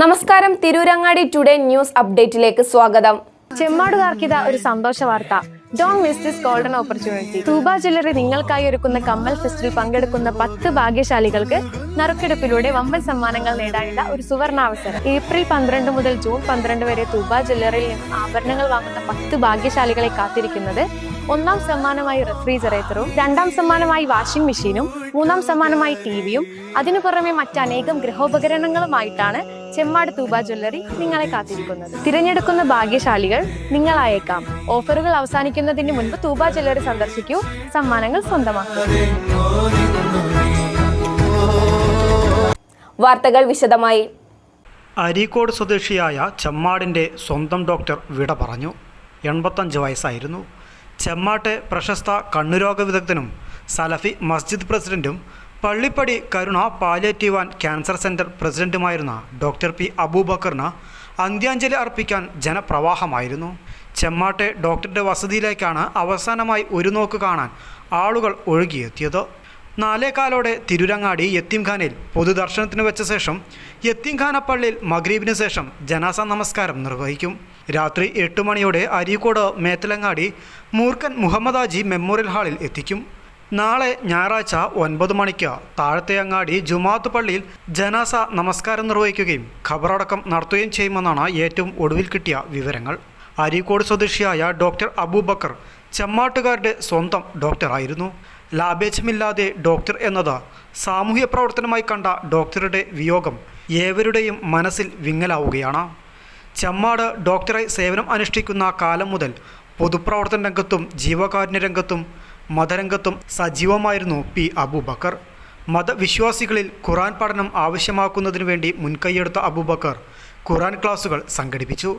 നമസ്കാരം. Tirurangadi today news അപ്ഡേറ്റിലേക്ക് സ്വാഗതം. ചെമ്മാടുകാർക്കിത ഒരു സന്തോഷ വാർത്ത. Don't miss this golden opportunity Thooba jewellery നിങ്ങൾക്കായി ഒരുക്കുന്ന കമ്മൽ ഫെസ്റ്റിൽ പങ്കെടുക്കുന്ന പത്ത് ഭാഗ്യശാലികൾക്ക് നറുക്കെടുപ്പിലൂടെ വമ്പൻ സമ്മാനങ്ങൾ നേടാനുള്ള ഒരു സുവർണാവസരം. ഏപ്രിൽ പന്ത്രണ്ട് മുതൽ ജൂൺ പന്ത്രണ്ട് വരെ തൂബ ജ്വല്ലറിയിൽ നിന്ന് ആഭരണങ്ങൾ വാങ്ങുന്ന പത്ത് ഭാഗ്യശാലികളെ കാത്തിരിക്കുന്നത് ഒന്നാം സമ്മാനമായി റെഫ്രിജറേറ്ററും രണ്ടാം സമ്മാനമായി വാഷിംഗ് മെഷീനും മൂന്നാം സമ്മാനമായി ടിവിയും അതിനു പുറമെ മറ്റനേകം ഗൃഹോപകരണങ്ങളുമായിട്ടാണ് ചെമ്മാട് തൂബ ജ്വല്ലറി നിങ്ങളെ കാത്തിരിക്കുന്നത്. തിരഞ്ഞെടുക്കുന്ന ഭാഗ്യശാലികൾ നിങ്ങളായേക്കാം. ഓഫറുകൾ അവസാനിക്കുന്നതിന് മുൻപ് തൂബ ജ്വല്ലറി സന്ദർശിക്കൂ. സമ്മാനങ്ങൾ സ്വന്തമാക്കൂ. വാർത്തകൾ വിശദമായി. അരീക്കോട് സ്വദേശിയായ ചെമ്മാടിന്റെ സ്വന്തം ഡോക്ടർ വിട പറഞ്ഞു. എൺപത്തഞ്ച് വയസ്സായിരുന്നു. ചെമ്മാട്ടെ പ്രശസ്ത കണ്ണുരോഗ വിദഗ്ധനും സലഫി മസ്ജിദ് പ്രസിഡന്റും Pallippady Karuna palliative and cancer centre പ്രസിഡന്റുമായിരുന്ന doctor P അബൂബക്കറിന് അന്ത്യാഞ്ജലി അർപ്പിക്കാൻ ജനപ്രവാഹമായിരുന്നു. ചെമ്മാട്ടെ ഡോക്ടറുടെ വസതിയിലേക്കാണ് അവസാനമായി ഒരു നോക്ക് കാണാൻ ആളുകൾ ഒഴുകിയെത്തിയത്. നാലേകാലോടെ തിരുരങ്ങാടി യത്തീംഖാനയിൽ പൊതുദർശനത്തിന് വെച്ച ശേഷം യത്തീംഖാന പള്ളിയിൽ മഗ്രീബിന് ശേഷം ജനാസ നമസ്കാരം നിർവഹിക്കും. രാത്രി എട്ട് മണിയോടെ അരീക്കോട് മേത്തലങ്ങാടി മൂർക്കൻ മുഹമ്മദ് ആജി മെമ്മോറിയൽ ഹാളിൽ എത്തിക്കും. നാളെ ഞായറാഴ്ച ഒൻപത് മണിക്ക് താഴത്തെ അങ്ങാടി ജുമാത്ത് പള്ളിയിൽ ജനാസ നമസ്കാരം നിർവഹിക്കുകയും ഖബറടക്കം നടത്തുകയും ചെയ്യുമെന്നാണ് ഏറ്റവും ഒടുവിൽ കിട്ടിയ വിവരങ്ങൾ. അരീക്കോട് സ്വദേശിയായ ഡോക്ടർ അബൂബക്കർ ചെമ്മാട്ടുകാരുടെ സ്വന്തം ഡോക്ടറായിരുന്നു ലാഭേച്ഛമില്ലാതെ ഡോക്ടർ എന്നത് സാമൂഹ്യ പ്രവർത്തനമായി കണ്ട ഡോക്ടറുടെ വിയോഗം ഏവരുടെയും മനസ്സിൽ വിങ്ങലാവുകയാണ്. ചെമ്മാട് ഡോക്ടറായി സേവനം അനുഷ്ഠിക്കുന്ന കാലം മുതൽ പൊതുപ്രവർത്തന രംഗത്തും ജീവകാരുണ്യ രംഗത്തും മതരംഗത്തും സജീവമായിരുന്നു പി അബൂബക്കർ. മതവിശ്വാസികളിൽ ഖുറാൻ പഠനം ആവശ്യമാക്കുന്നതിനു വേണ്ടി മുൻകൈയെടുത്ത അബൂബക്കർ ഖുറാൻ ക്ലാസുകൾ സംഘടിപ്പിച്ചു.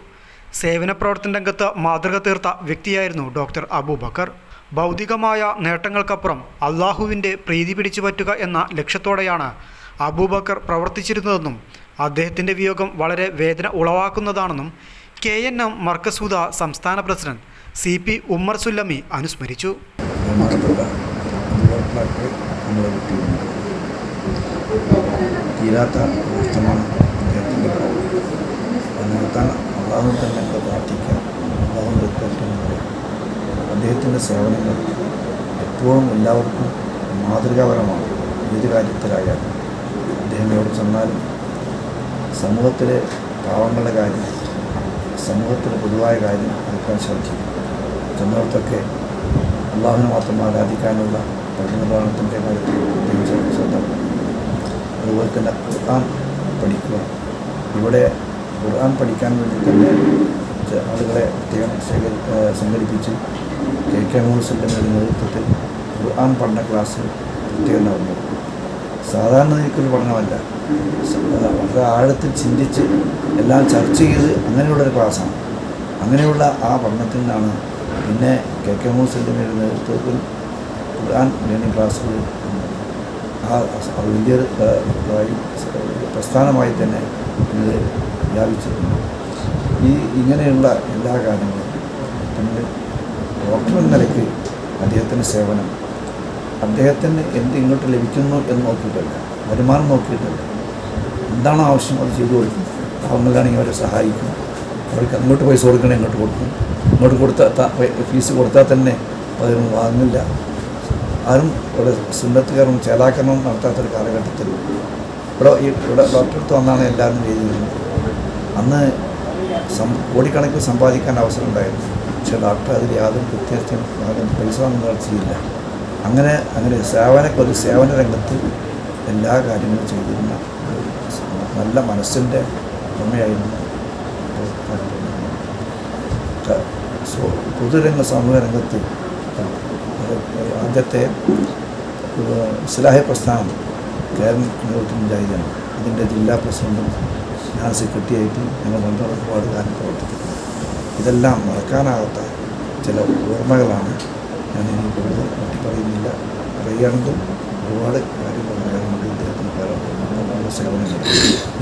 സേവന പ്രവർത്തന രംഗത്ത് മാതൃക തീർത്ത വ്യക്തിയായിരുന്നു ഡോക്ടർ അബൂബക്കർ. ഭൗതികമായ നേട്ടങ്ങൾക്കപ്പുറം അള്ളാഹുവിന്റെ പ്രീതി പിടിച്ചു പറ്റുക എന്ന ലക്ഷ്യത്തോടെയാണ് അബൂബക്കർ പ്രവർത്തിച്ചിരുന്നതെന്നും അദ്ദേഹത്തിന്റെ വിയോഗം വളരെ വേദന ഉളവാക്കുന്നതാണെന്നും കെ എൻ എം മർക്കസൂദ സംസ്ഥാന president C P Ummer Sullami അനുസ്മരിച്ചു. അദ്ദേഹത്തിന്റെ സേവനങ്ങൾ എപ്പോഴും എല്ലാവർക്കും മാതൃകാപരമാണ്. ഏത് കാര്യത്തിലായാലും അദ്ദേഹം എവിടെ ചെന്നാലും സമൂഹത്തിലെ പാവങ്ങളുടെ കാര്യം സമൂഹത്തിലെ പൊതുവായ കാര്യം എടുക്കാൻ ശ്രദ്ധിക്കും ചെന്നിടത്തൊക്കെ അള്ളാഹുവിനെ മാത്രം ആരാധിക്കാനുള്ള പഠനപ്രകടനത്തിന്റെ കാര്യത്തിൽ പ്രത്യേകിച്ച് ശ്രദ്ധ അതുപോലെ തന്നെ ഖുർആൻ പഠിക്കുക. ഇവിടെ ഖുർആൻ പഠിക്കാൻ വേണ്ടി തന്നെ ആളുകളെ പ്രത്യേകം ശേഖരി സംഘടിപ്പിച്ച് കെ കെ മൂസിന്റെ നേതൃത്വത്തിൽ ഖുർആൻ പഠന ക്ലാസ് പ്രത്യേകം നടന്നു. സാധാരണ നിൽക്കുന്ന പഠനമല്ല വളരെ ആഴത്തിൽ ചിന്തിച്ച് എല്ലാം ചർച്ച ചെയ്ത് അങ്ങനെയുള്ളൊരു ക്ലാസ്സാണ് അങ്ങനെയുള്ള ആ പഠനത്തിൽ നിന്നാണ് പിന്നെ കെ കെ മൂസിന്റെ നേതൃത്വത്തിൽ ഖുർആൻ ലേണിംഗ് ക്ലാസ്സുകൾ. ആ വലിയൊരു പ്രസ്ഥാനമായി തന്നെ ഇത് വ്യാപിച്ചിട്ടുണ്ട് ഈ ഇങ്ങനെയുള്ള എല്ലാ കാര്യങ്ങളും പിന്നെ ഡോക്ടർ എന്ന നിലയ്ക്ക് അദ്ദേഹത്തിന്റെ സേവനം അദ്ദേഹത്തിന് എന്ത് ഇങ്ങോട്ട് ലഭിക്കുന്നു എന്ന് നോക്കിയിട്ടല്ല. വരുമാനം നോക്കിയിട്ടല്ല. എന്താണ് ആവശ്യം? അത് ചെയ്തു കൊടുക്കും. പാവങ്ങളിലാണെങ്കിൽ അവരെ സഹായിക്കും. അവർക്ക് അങ്ങോട്ട് പൈസ കൊടുക്കണേ ഇങ്ങോട്ട് കൊടുക്കും. ഇങ്ങോട്ട് കൊടുത്താൽ ഫീസ് കൊടുത്താൽ തന്നെ അതൊന്നും വാങ്ങില്ല ആരും ഇവിടെ സുന്ദരത്തുകാരും ചേലാക്കരണം നടത്താത്തൊരു കാലഘട്ടത്തിൽ ഇവിടെ ഈ ഇവിടെ ഡോക്ടർ അടുത്ത് വന്നാണ് എല്ലാവരും ചെയ്തിരുന്നത് അന്ന് സം കോടിക്കണക്കിന് സമ്പാദിക്കാൻ അവസരം ഉണ്ടായിരുന്നു. പക്ഷേ ഡോക്ടർ അതിൽ യാതൊരു വ്യത്യാസം പൈസ ഒന്നും ചെയ്യില്ല അങ്ങനെ അങ്ങനെ സേവന ഒരു സേവന രംഗത്ത് എല്ലാ കാര്യങ്ങളും ചെയ്തിരുന്ന നല്ല മനസ്സിന്റെ ഉടമയായിരുന്നു പൊതുരംഗ സമൂഹ രംഗത്ത് ആദ്യത്തെ ഇസ്ലാഹി പ്രസ്ഥാനം കേരളം നേതൃത്വം മുജാഹിദാണ് അതിന്റെ ജില്ലാ പ്രസിഡന്റും ഞാൻ സെക്രട്ടറിയായിട്ട് ഞങ്ങൾ രണ്ടോളം ഒരുപാട് കാലം പ്രവർത്തിക്കുന്നു ഇതെല്ലാം മറക്കാനാകാത്ത ചില ഓർമ്മകളാണ് ഞാൻ ഇനി കൂടുതൽ പറ്റി പറയുന്നില്ല. പറയുകയാണെങ്കിൽ ഒരുപാട് കാര്യങ്ങൾ പറയാനുണ്ട് ഇദ്ദേഹത്തിന് പല സേവനങ്ങൾ.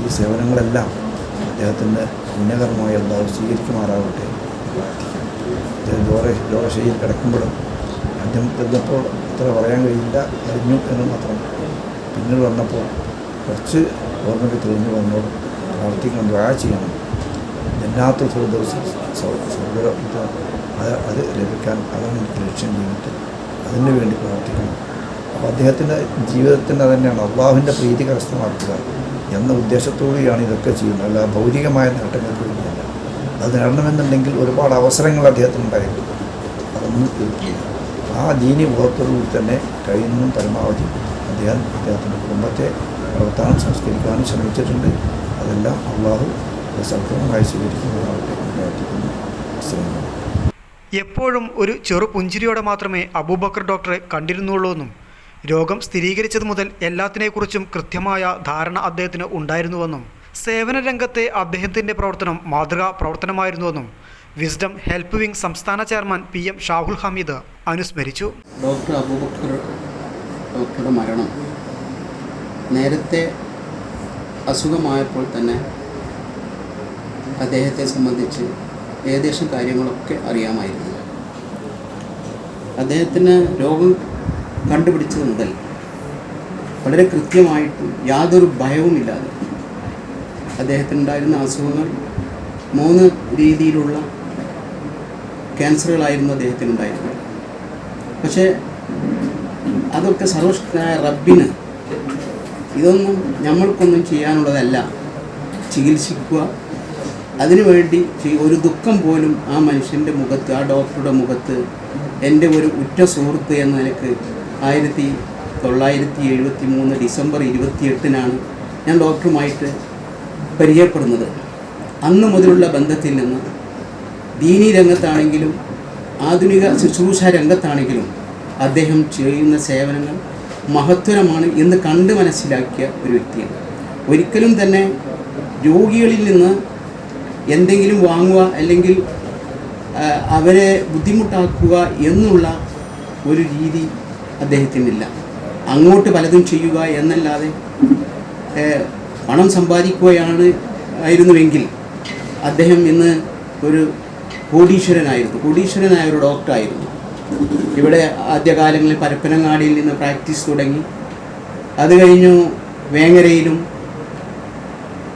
ഈ സേവനങ്ങളെല്ലാം അദ്ദേഹത്തിന്റെ പുണ്യകർമ്മമായി എന്താവും സ്വീകരിക്കുമാറാവട്ടെ പ്രാർത്ഥിക്കാം അദ്ദേഹം രോഗ രോഗശൈലിയിൽ കിടക്കുമ്പോഴും ആദ്യം ചെന്നപ്പോൾ അത്ര പറയാൻ കഴിയില്ല അറിഞ്ഞു എന്ന് മാത്രം പിന്നീട് വന്നപ്പോൾ കുറച്ച് ഓർമ്മയ്ക്ക് തെളിഞ്ഞു വന്നോളും. പ്രാർത്ഥിക്കണം ദ്വാ ചെയ്യണം. ജന്നാത്ത ദിവസം സൗകര്യ അത് അത് ലഭിക്കാൻ അതാണ് എനിക്ക് ലക്ഷ്യം ചെയ്തിട്ട് അതിന് വേണ്ടി പ്രവർത്തിക്കണം അപ്പോൾ അദ്ദേഹത്തിന്റെ ജീവിതത്തിന്റെ തന്നെയാണ് അള്ളാഹുവിന്റെ പ്രീതി കരസ്ഥമാക്കുക എന്ന ഉദ്ദേശത്തോടെയാണ് ഇതൊക്കെ ചെയ്യുന്നത്. അല്ല ഭൗതികമായ നേട്ടങ്ങൾക്ക് വേണ്ടിയല്ല. അത് നേടണമെന്നുണ്ടെങ്കിൽ ഒരുപാട് അവസരങ്ങൾ അദ്ദേഹത്തിന് അദ്ദേഹത്തിനുണ്ടായിരുന്നു അതൊന്നും തീർക്കില്ല. ആ ദീനി ബോധത്തോടുകൂടി തന്നെ കഴിയുന്നതും പരമാവധി അദ്ദേഹം അദ്ദേഹത്തിന്റെ കുടുംബത്തെ പ്രവർത്തനം സംസ്കരിക്കാനും ശ്രമിച്ചിട്ടുണ്ട്. അതെല്ലാം അള്ളാഹു സൽക്രമമായി സ്വീകരിക്കുന്നതാവട്ടെ അസ്സലാമു അലൈക്കും. എപ്പോഴും ഒരു ചെറു പുഞ്ചിരിയോടെ മാത്രമേ അബൂബക്കർ ഡോക്ടറെ കണ്ടിരുന്നുള്ളൂ എന്നും രോഗം സ്ഥിരീകരിച്ചത് മുതൽ എല്ലാത്തിനെക്കുറിച്ചും കൃത്യമായ ധാരണ അദ്ദേഹത്തിന് ഉണ്ടായിരുന്നുവെന്നും സേവന രംഗത്തെ അദ്ദേഹത്തിന്റെ പ്രവർത്തനം മാതൃകാ പ്രവർത്തനമായിരുന്നുവെന്നും വിസ്ഡം ഹെൽപ്പ് വിംഗ് സംസ്ഥാന chairman P M Shahul Hameed അനുസ്മരിച്ചു. ഡോക്ടർ അബൂബക്കർ ഡോക്ടറുടെ മരണം നേരത്തെ അസുഖമായപ്പോൾ തന്നെ അദ്ദേഹത്തെ സംബന്ധിച്ച് ഏകദേശം കാര്യങ്ങളൊക്കെ അറിയാമായിരുന്നു. അദ്ദേഹത്തിന് രോഗം കണ്ടുപിടിച്ചത് മുതൽ വളരെ കൃത്യമായിട്ടും യാതൊരു ഭയവുമില്ലാതെ അദ്ദേഹത്തിനുണ്ടായിരുന്ന അസുഖങ്ങൾ മൂന്ന് രീതിയിലുള്ള ക്യാൻസറുകളായിരുന്നു അദ്ദേഹത്തിനുണ്ടായിരുന്നത്. പക്ഷേ അതൊക്കെ സർവശക്തനായ റബ്ബിന് ഇതൊന്നും നമ്മൾക്കൊന്നും ചെയ്യാനുള്ളതല്ല. ചികിത്സിക്കുക അതിനുവേണ്ടി ഒരു ദുഃഖം പോലും ആ മനുഷ്യന്റെ മുഖത്ത് ആ ഡോക്ടറുടെ മുഖത്ത് എന്റെ ഒരു ഉറ്റ സുഹൃത്ത് എന്ന നിലയ്ക്ക് ആയിരത്തി തൊള്ളായിരത്തി എഴുപത്തി മൂന്ന് ഡിസംബർ ഇരുപത്തിയെട്ടിനാണ് ഞാൻ ഡോക്ടറുമായിട്ട് പരിചയപ്പെടുന്നത്. അന്ന് മുതലുള്ള ബന്ധത്തിൽ നിന്ന് ദീനീ രംഗത്താണെങ്കിലും ആധുനിക ശുശ്രൂഷ രംഗത്താണെങ്കിലും അദ്ദേഹം ചെയ്യുന്ന സേവനങ്ങൾ മഹത്വരമാണ് എന്ന് കണ്ട് മനസ്സിലാക്കിയ ഒരു വ്യക്തിയാണ്. ഒരിക്കലും തന്നെ രോഗികളിൽ നിന്ന് എന്തെങ്കിലും വാങ്ങുക അല്ലെങ്കിൽ അവരെ ബുദ്ധിമുട്ടാക്കുക എന്നുള്ള ഒരു രീതി അദ്ദേഹത്തിനില്ല. അങ്ങോട്ട് പലതും ചെയ്യുക എന്നല്ലാതെ പണം സമ്പാദിക്കുകയാണ് ആയിരുന്നുവെങ്കിൽ അദ്ദേഹം ഇന്ന് ഒരു കോടീശ്വരനായിരുന്നു. കോടീശ്വരനായ ഒരു ഡോക്ടറായിരുന്നു. ഇവിടെ ആദ്യകാലങ്ങളിൽ പരപ്പനങ്ങാടിയിൽ നിന്ന് പ്രാക്ടീസ് തുടങ്ങി. അത് കഴിഞ്ഞു വേങ്ങരയിലും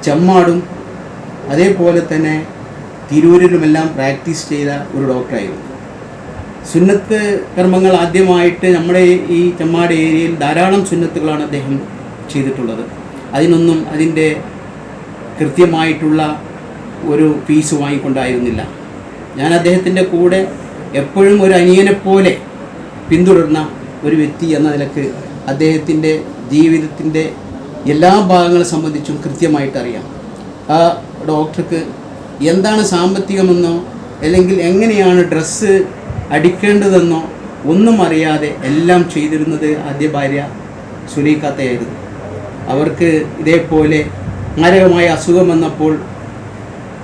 ചെമ്മാടും അതേപോലെ തന്നെ തിരൂരിലുമെല്ലാം പ്രാക്ടീസ് ചെയ്ത ഒരു ഡോക്ടറായിരുന്നു. സുന്നത്ത് കർമ്മങ്ങൾ ആദ്യമായിട്ട് നമ്മുടെ ഈ ചെമ്മാട് ഏരിയയിൽ ധാരാളം സുന്നത്തുകളാണ് അദ്ദേഹം ചെയ്തിട്ടുള്ളത്. അതിനൊന്നും അതിന്റെ കൃത്യമായിട്ടുള്ള ഒരു ഫീസ് വാങ്ങിക്കൊണ്ടായിരുന്നില്ല. ഞാൻ അദ്ദേഹത്തിന്റെ കൂടെ എപ്പോഴും ഒരു അനിയനെ പോലെ പിന്തുടർന്ന ഒരു വ്യക്തി എന്ന നിലയ്ക്ക് അദ്ദേഹത്തിന്റെ ജീവിതത്തിന്റെ എല്ലാ ഭാഗങ്ങളെ സംബന്ധിച്ചും കൃത്യമായിട്ട് അറിയാം ആ ഡോക്ടർക്ക് എന്താണ് സാമ്പത്തികമെന്നോ അല്ലെങ്കിൽ എങ്ങനെയാണ് ഡ്രസ്സ് അടിക്കേണ്ടതെന്നോ ഒന്നും അറിയാതെ എല്ലാം ചെയ്തിരുന്നത് ആദ്യ ഭാര്യ സുലീഖാത്തയായിരുന്നു അവർക്ക് ഇതേപോലെ മാരകമായ അസുഖം വന്നപ്പോൾ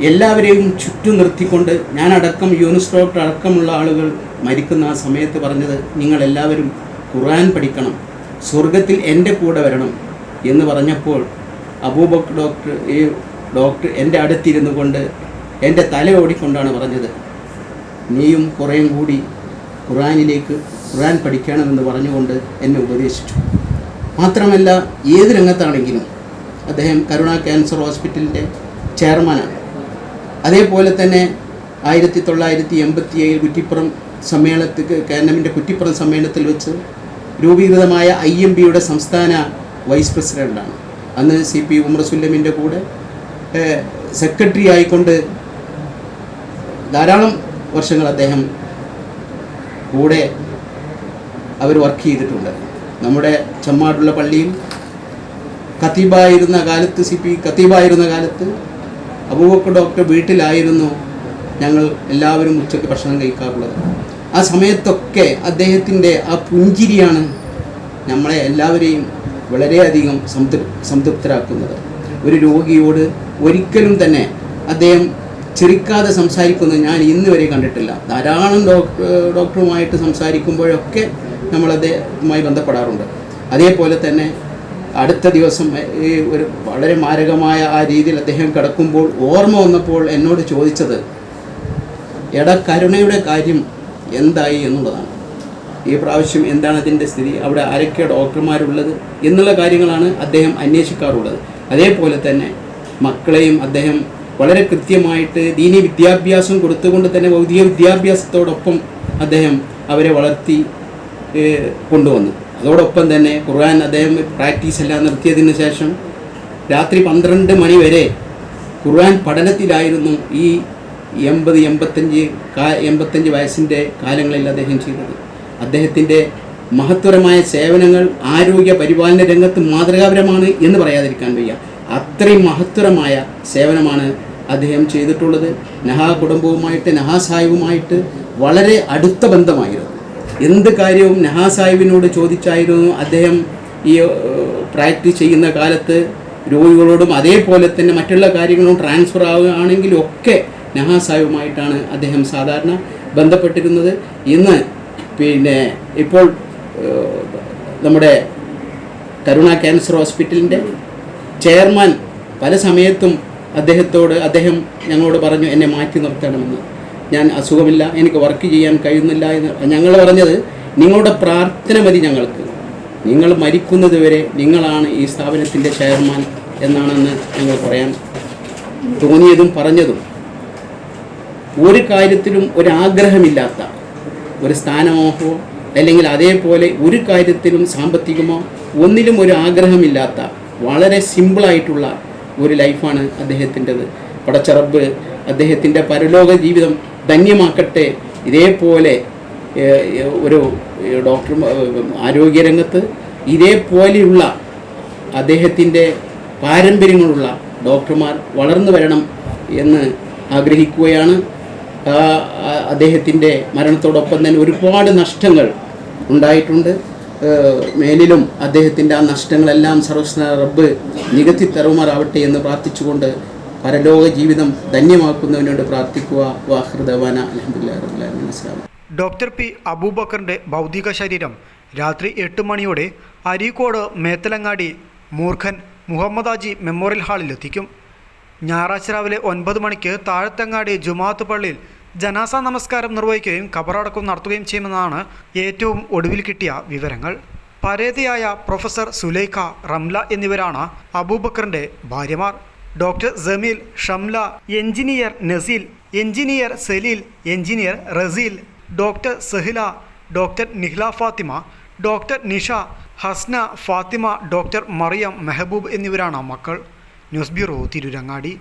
എല്ലാവരെയും ചുറ്റും നിർത്തിക്കൊണ്ട് ഞാനടക്കം യൂനിസ് ഡോക്ടർ അടക്കമുള്ള ആളുകൾ മരിക്കുന്ന ആ സമയത്ത് പറഞ്ഞത് നിങ്ങളെല്ലാവരും ഖുർആൻ പഠിക്കണം സ്വർഗത്തിൽ എന്റെ കൂടെ വരണം എന്ന് പറഞ്ഞപ്പോൾ അബൂബക് ഡോക്ടർ ഈ ഡോക്ടർ എന്റെ അടുത്തിരുന്നു കൊണ്ട് എന്റെ തല ഓടിക്കൊണ്ടാണ് പറഞ്ഞത്. നീയും കുറേയും കൂടി ഖുറാനിലേക്ക് ഖുറാൻ പഠിക്കണമെന്ന് പറഞ്ഞുകൊണ്ട് എന്നെ ഉപദേശിച്ചു. മാത്രമല്ല ഏത് രംഗത്താണെങ്കിലും അദ്ദേഹം കരുണ ക്യാൻസർ ഹോസ്പിറ്റലിന്റെ ചെയർമാനാണ്. അതേപോലെ തന്നെ ആയിരത്തി തൊള്ളായിരത്തി എൺപത്തി ഏഴ് കുറ്റിപ്പുറം സമ്മേളനത്തിൽ കാനമിന്റെ കുറ്റിപ്പുറം സമ്മേളനത്തിൽ വെച്ച് രൂപീകൃതമായ ഐ എം ബിയുടെ സംസ്ഥാന വൈസ് പ്രസിഡന്റാണ് അന്ന് സി പി ഉമർ സുല്ലമിന്റെ കൂടെ സെക്രട്ടറി ആയിക്കൊണ്ട് ധാരാളം വർഷങ്ങൾ അദ്ദേഹം കൂടെ അവർ വർക്ക് ചെയ്തിട്ടുണ്ട്. നമ്മുടെ ചെമ്മാടുള്ള പള്ളിയിൽ കത്തീബായിരുന്ന കാലത്ത് സി പി കത്തീബായിരുന്ന കാലത്ത് അബൂബക്കർ ഡോക്ടർ വീട്ടിലായിരുന്നു ഞങ്ങൾ എല്ലാവരും ഉച്ചയ്ക്ക് ഭക്ഷണം കഴിക്കാറുള്ളത്. ആ സമയത്തൊക്കെ അദ്ദേഹത്തിന്റെ ആ പുഞ്ചിരിയാണ് നമ്മളെ എല്ലാവരെയും വളരെയധികം സംതൃ സംതൃപ്തരാക്കുന്നത്. ഒരു രോഗിയോട് ഒരിക്കലും തന്നെ അദ്ദേഹം ചിരിക്കാതെ സംസാരിക്കുന്നത് ഞാൻ ഇന്ന് വരെ കണ്ടിട്ടില്ല. ധാരാളം ഡോക്ടർ ഡോക്ടറുമായിട്ട് സംസാരിക്കുമ്പോഴൊക്കെ നമ്മൾ അദ്ദേഹവുമായി ബന്ധപ്പെടാറുണ്ട്. അതേപോലെ തന്നെ അടുത്ത ദിവസം ഈ ഒരു വളരെ മാരകമായ ആ രീതിയിൽ അദ്ദേഹം കിടക്കുമ്പോൾ ഓർമ്മ വന്നപ്പോൾ എന്നോട് ചോദിച്ചത് എട കരുണയുടെ കാര്യം എന്തായി എന്നുള്ളതാണ്. ഈ പ്രാവശ്യം എന്താണ് അതിന്റെ സ്ഥിതി? അവിടെ ആരൊക്കെ ഡോക്ടർമാരുള്ളത്? എന്നുള്ള കാര്യങ്ങളാണ് അദ്ദേഹം അന്വേഷിക്കാറുള്ളത്. അതേപോലെ തന്നെ മക്കളെയും അദ്ദേഹം വളരെ കൃത്യമായിട്ട് ദീനി വിദ്യാഭ്യാസം കൊടുത്തുകൊണ്ട് തന്നെ ഭൗതിക വിദ്യാഭ്യാസത്തോടൊപ്പം അദ്ദേഹം അവരെ വളർത്തി കൊണ്ടുവന്നു. അതോടൊപ്പം തന്നെ ഖുർആൻ അദ്ദേഹം പ്രാക്ടീസ് എല്ലാം നിർത്തിയതിന് ശേഷം രാത്രി പന്ത്രണ്ട് മണി വരെ ഖുർആൻ പഠനത്തിലായിരുന്നു ഈ എൺപത് എൺപത്തഞ്ച് കാ എൺപത്തഞ്ച് വയസ്സിന്റെ കാലങ്ങളിൽ അദ്ദേഹം ചെയ്തത്. അദ്ദേഹത്തിന്റെ മഹത്വരമായ സേവനങ്ങൾ ആരോഗ്യ പരിപാലന രംഗത്ത് മാതൃകാപരമാണ് എന്ന് പറയാതിരിക്കാൻ വയ്യ. അത്രയും മഹത്തരമായ സേവനമാണ് അദ്ദേഹം ചെയ്തിട്ടുള്ളത്. നഹാ കുടുംബവുമായിട്ട് നഹാ സാഹിബുമായിട്ട് വളരെ അടുത്ത ബന്ധമായിരുന്നു. എന്ത് കാര്യവും നഹാ സാഹിബിനോട് ചോദിച്ചായിരുന്നു. അദ്ദേഹം ഈ പ്രാക്ടീസ് ചെയ്യുന്ന കാലത്ത് രോഗികളോടും അതേപോലെ തന്നെ മറ്റുള്ള കാര്യങ്ങളും ട്രാൻസ്ഫർ ആവുകയാണെങ്കിലും ഒക്കെ നഹാ സാഹിബുമായിട്ടാണ് അദ്ദേഹം സാധാരണ ബന്ധപ്പെട്ടിരുന്നത്. ഇന്ന് പിന്നെ ഇപ്പോൾ നമ്മുടെ കരുണ ക്യാൻസർ ഹോസ്പിറ്റലിന്റെ ചെയർമാൻ പല സമയത്തും അദ്ദേഹത്തോട് അദ്ദേഹം ഞങ്ങളോട് പറഞ്ഞു എന്നെ മാറ്റി നിർത്തണമെന്ന്. ഞാൻ അസുഖമില്ല എനിക്ക് വർക്ക് ചെയ്യാൻ കഴിയുന്നില്ല എന്ന് ഞങ്ങൾ പറഞ്ഞത് നിങ്ങളുടെ പ്രാർത്ഥന മതി ഞങ്ങൾക്ക്. നിങ്ങൾ മരിക്കുന്നത് വരെ നിങ്ങളാണ് ഈ സ്ഥാപനത്തിന്റെ ചെയർമാൻ എന്നാണെന്ന് ഞങ്ങൾ പറയാൻ തോന്നിയതും പറഞ്ഞതും. ഒരു കാര്യത്തിലും ഒരാഗ്രഹമില്ലാത്ത ഒരു സ്ഥാനമോഹമോ അല്ലെങ്കിൽ അതേപോലെ ഒരു കാര്യത്തിലും സാമ്പത്തികമോ ഒന്നിലും ഒരു ആഗ്രഹമില്ലാത്ത വളരെ സിമ്പിളായിട്ടുള്ള ഒരു ലൈഫാണ് അദ്ദേഹത്തിന്റെത്. പടച്ചറബ് അദ്ദേഹത്തിന്റെ പരലോക ജീവിതം ധന്യമാക്കട്ടെ. ഇതേപോലെ ഒരു ഡോക്ടർ ആരോഗ്യരംഗത്ത് ഇതേപോലെയുള്ള അദ്ദേഹത്തിന്റെ പാരമ്പര്യങ്ങളുള്ള ഡോക്ടർമാർ വളർന്നു വരണം എന്ന് ആഗ്രഹിക്കുകയാണ്. അദ്ദേഹത്തിന്റെ മരണത്തോടൊപ്പം തന്നെ ഒരുപാട് നഷ്ടങ്ങൾ ഉണ്ടായിട്ടുണ്ട്. മേലിലും അദ്ദേഹത്തിന്റെ ആ നഷ്ടങ്ങളെല്ലാം സർവസ്ന റബ്ബ് നികത്തി തരുമാറാവട്ടെ എന്ന് പ്രാർത്ഥിച്ചുകൊണ്ട് പരലോക ജീവിതം ധന്യമാക്കുന്നതിനോട് പ്രാർത്ഥിക്കുക. വാഹൃദവാന അലഹമുല്ലാ റബ്ബുലാലമീൻ അസ്സലാമു ഡോക്ടർ പി അബൂബക്കറിന്റെ ഭൗതിക ശരീരം രാത്രി എട്ട് മണിയോടെ അരീക്കോട് മേത്തലങ്ങാടി മൂർഖൻ മുഹമ്മദ് ആജി മെമ്മോറിയൽ ഹാളിലെത്തിക്കും. ഞായറാഴ്ച രാവിലെ ഒൻപത് മണിക്ക് താഴത്തങ്ങാടി ജുമാത്ത് പള്ളിയിൽ ജനാസ നമസ്കാരം നിർവഹിക്കുകയും ഖബറടക്കം നടത്തുകയും ചെയ്യുമെന്നാണ് ഏറ്റവും ഒടുവിൽ കിട്ടിയ വിവരങ്ങൾ. പരേതയായ പ്രൊഫസർ സുലൈഖ റംല എന്നിവരാണ് അബൂബക്കറിന്റെ ഭാര്യമാർ. Doctor Jameel Shamla engineer Naseel engineer Saleel engineer Raseel doctor Sahila doctor Nihla Fathima doctor Nisha Hasna Fathima doctor Mariyam Mehaboob എന്നിവരാണ് മക്കൾ. News bureau Tirurangadi.